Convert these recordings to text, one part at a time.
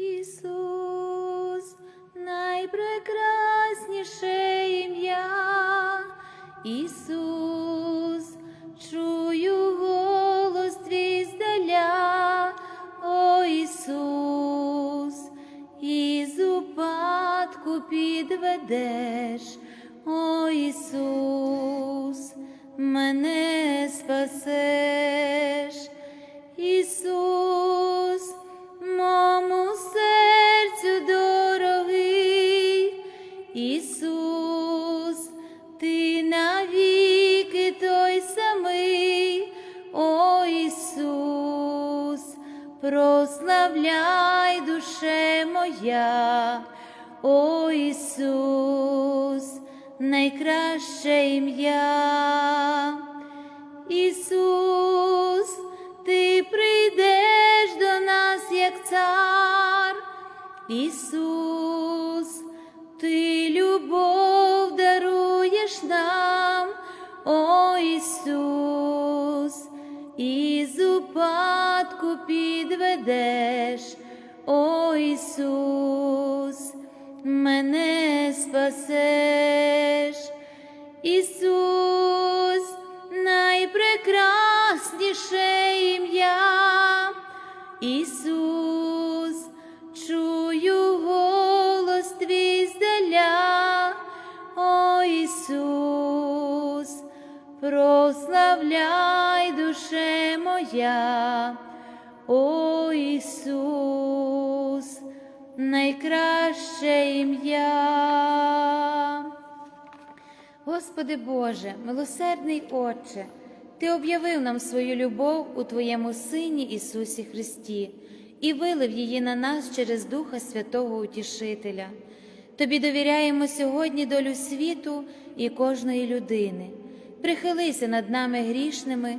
Ісус, найпрекрасніше ім'я. Ісус, чую голос твій здаля, о Ісус, із упадку підведеш, о Ісус, мене спасеш, Ісус, ти любов даруєш нам, о Ісус, із упадку підведеш, о Ісус, мене спасеш. Ісус, моя, о Ісус, найкраще ім'я. Господи Боже, милосердний Отче, Ти об'явив нам свою любов у Твоєму Сині Ісусі Христі і вилив її на нас через Духа Святого Утішителя. Тобі довіряємо сьогодні долю світу і кожної людини. Прихилися над нами грішними,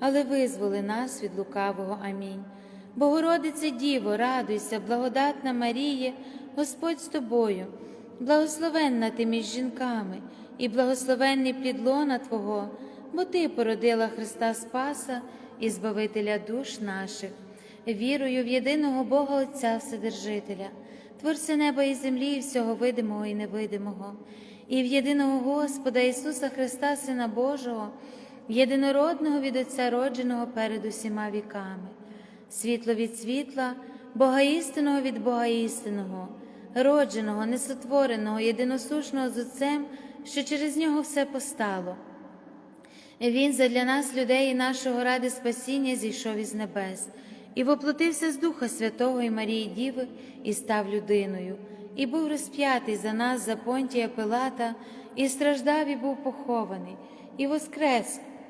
але визволи нас від лукавого. Амінь. Богородице Діво, радуйся, благодатна Маріє, Господь з тобою, благословенна ти між жінками, і благословенний плід лона Твого, бо Ти породила Христа Спаса і Збавителя душ наших. Вірую в єдиного Бога Отця Вседержителя, Творця неба і землі, і всього видимого і невидимого, і в єдиного Господа Ісуса Христа, Сина Божого, єдинородного від Отця родженого перед усіма віками, світло від світла, Бога істинного від Бога істинного, родженого, несотвореного, єдиносушного з Отцем, що через нього все постало. Він задля нас, людей і нашого ради спасіння, зійшов із небес і воплотився з Духа Святого і Марії Діви, і став людиною, і був розп'ятий за нас, за понтія Пилата, і страждав, і був похований, і воскрес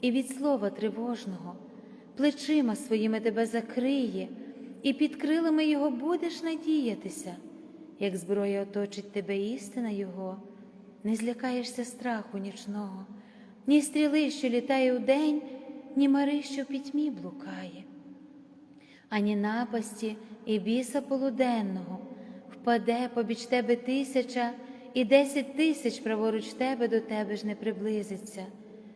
і від слова тривожного, плечима своїми тебе закриє, і під крилами Його будеш надіятися, як зброя оточить тебе істина Його, не злякаєшся страху нічного, ні стріли, що літає удень, ні мари, що пітьмі блукає, ані напасті і біса полуденного. Впаде побіч тебе тисяча, і десять тисяч праворуч тебе до тебе ж не приблизиться.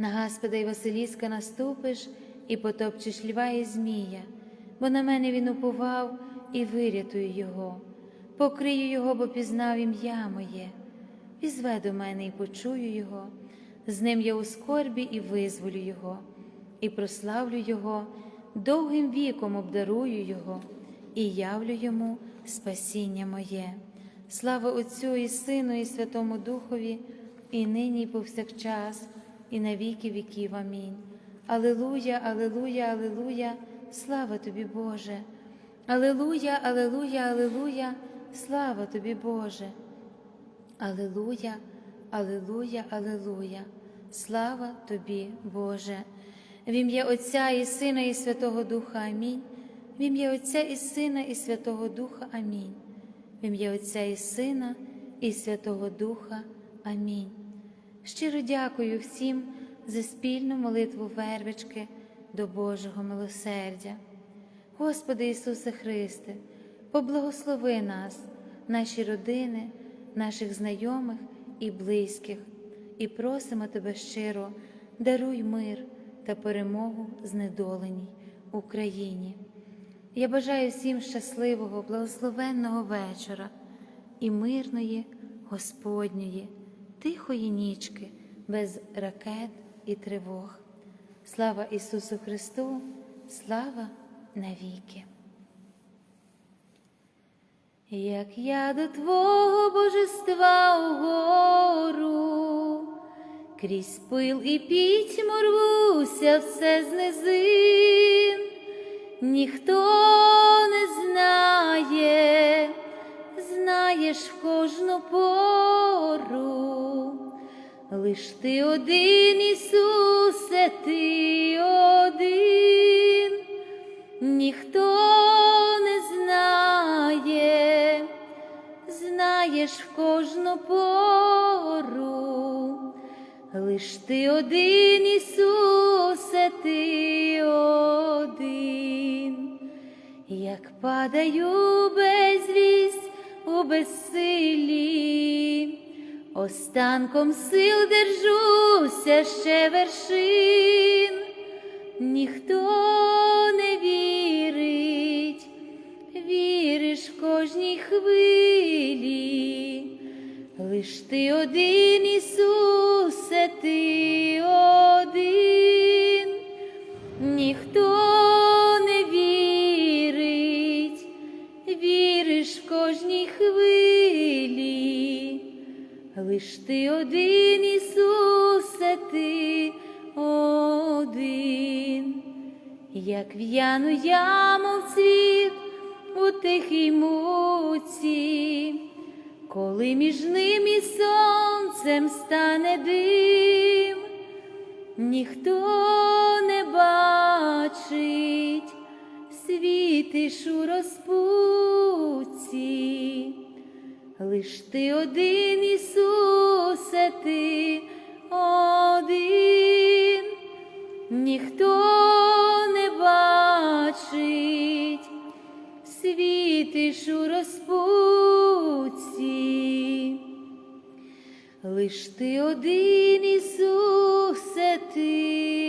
На Гаспода й Василіска наступиш і потопчеш льва і змія, бо на мене він уповав і вирятую його, покрию його, бо пізнав ім'я моє, візве до мене і почую його, з ним я у скорбі і визволю його, і прославлю Його, довгим віком обдарую Його і явлю йому спасіння моє. Слава Отцю і Сину, і Святому Духові, і нині, і повсякчас і на віки віків. Амінь. Алилуя, Алилуя, Алилуя, слава тобі, Боже. Алилуя, Алилуя, Алилуя, слава тобі, Боже. Алилуя, Алилуя, Алилуя, слава тобі, Боже. В ім'я Отця і Сина, і Святого Духа Амінь. В ім'я Отця і Сина, і Святого Духа Амінь. В ім'я Отця і Сина, і Святого Духа. Амінь. Щиро дякую всім за спільну молитву вервички до Божого милосердя. Господи Ісусе Христе, поблагослови нас, наші родини, наших знайомих і близьких, і просимо Тебе щиро, даруй мир та перемогу знедоленій Україні. Я бажаю всім щасливого, благословенного вечора і мирної Господньої тихої нічки, без ракет і тривог. Слава Ісусу Христу, слава навіки. Як я до Твого божества угору, крізь пил і пітьму рвуся все з ніхто лиш ти один, Ісусе, ти один, ніхто не знає, знає. сяєш в кожну пору, лиш ти один, Ісусе, ти один, як падаю безвість у безсилі, останком сил держуся ще вершин, ніхто не вірить, віриш в кожній хвилі, лиш ти один, Ісусе, ти один, ніхто не вірить, віриш в кожній хвилі, лиш ти один, Ісусе, ти один, як в'яну яму в цвіт у тихій муці, коли між ним і сонцем стане дим, ніхто не бачить, світиш у розпуці, лиш ти один, Ісусе, ти один, ніхто не бачить, світиш у розпуці. Лиш ти один, Ісусе, ти